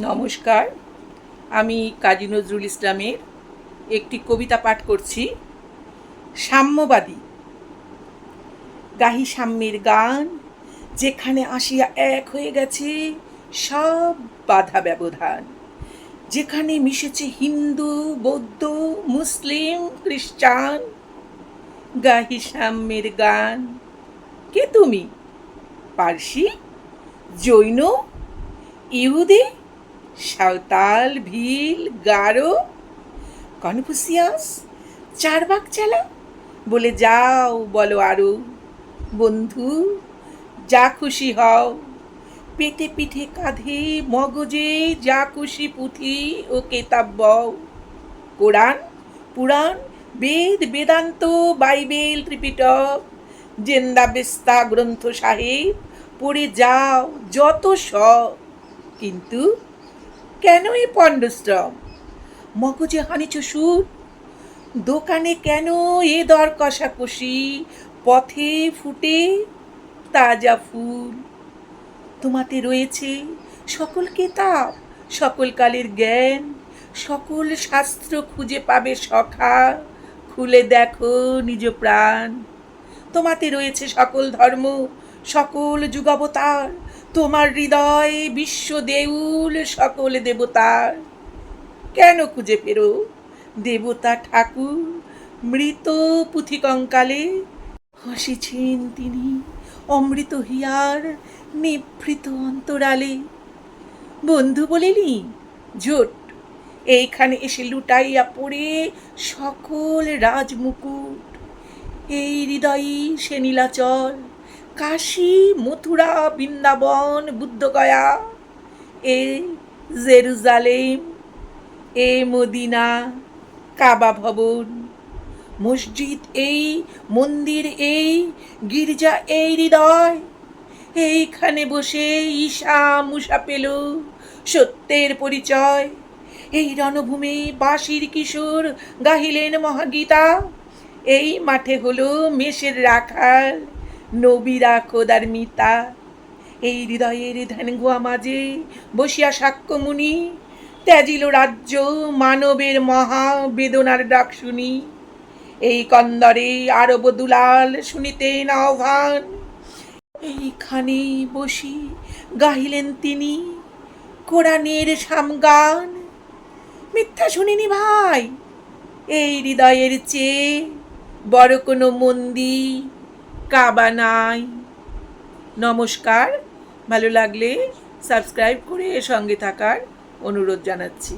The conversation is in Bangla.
নমস্কার, আমি কাজী নজরুল ইসলামের একটি কবিতা পাঠ করছি, সাম্যবাদী। গাহি সাম্যের গান, যেখানে আসিয়া এক হয়ে গেছে সব বাধা ব্যবধান। যেখানে মিশেছে হিন্দু, বৌদ্ধ, মুসলিম, খ্রিস্টান। গাহি সাম্যের গান, কে তুমি? পার্সি? জৈন? ইহুদি? সাঁওতাল, ভিল গারো কনফুসিয়াস, চারবাক চালা, বলে যাও, বলো আরও বন্ধু, যা খুশি হও। পেটে পিঠে কাঁধে মগজে যা খুশি পুঁথি ও কেতাব বও। Quran, Purana, Veda, Vedanta, Bible, Tripitaka Zend Avesta Granth Sahib, পড়ে যাও, যত সব। কিন্তু কেন এই পণ্ডশ্রম মগজে হানিছ সুর। দোকানে কেন এ দর কষাকষি পথে ফুটে তাজা ফুল। তোমাতে রয়েছে সকল কেতাব, সকল কালের জ্ঞান, সকল শাস্ত্র খুঁজে পাবে সখা। খুলে দেখো নিজ প্রাণ। তোমাতে রয়েছে সকল ধর্ম, সকল যুগাবতার তোমার হৃদয়ে বিশ্ব দেউল সকল দেবতার। কেন খুঁজে ফেরো দেবতা ঠাকুর, মৃত পুঁথিকঙ্কালে হাসিছেন তিনি, অমৃত হিয়ার নিভৃত অন্তরালে। বন্ধু বলিনি জোট, এইখানে এসে লুটাইয়া পড়ে সকল রাজমুকুট। এই হৃদয়ই সে নীলাচল কাশী, মথুরা, বৃন্দাবন, বুদ্ধগয়া, এ জেরুজালেম, এ মদিনা, কাবা ভবন, মসজিদ এই, মন্দির এই, গির্জা এই হৃদয়। এইখানে বসে ঈশা মুসা পেল সত্যের পরিচয়। এই রণভূমি বাঁশির কিশোর গাহিলেন মহাগীতা। এই মাঠে হলো মেষের রাখাল। নবীরা খোদার মিতা। এই হৃদয়ের ধ্যানগুয়া মাঝে বসিয়া সাক্ষ্যমুনি। ত্যাজিল রাজ্য মানবের মহা বেদনার ডাক শুনি। এই কন্দরে আরব দুলাল শুনিতেন আহ্বান। এইখানে বসি গাহিলেন তিনি কোরআনের সামগান। মিথ্যা শুনিনি ভাই, এই হৃদয়ের চেয়ে বড় কোনো মন্দির কাবা নাই নমস্কার ভালো লাগলে সাবস্ক্রাইব করে সঙ্গে থাকার অনুরোধ জানাচ্ছি।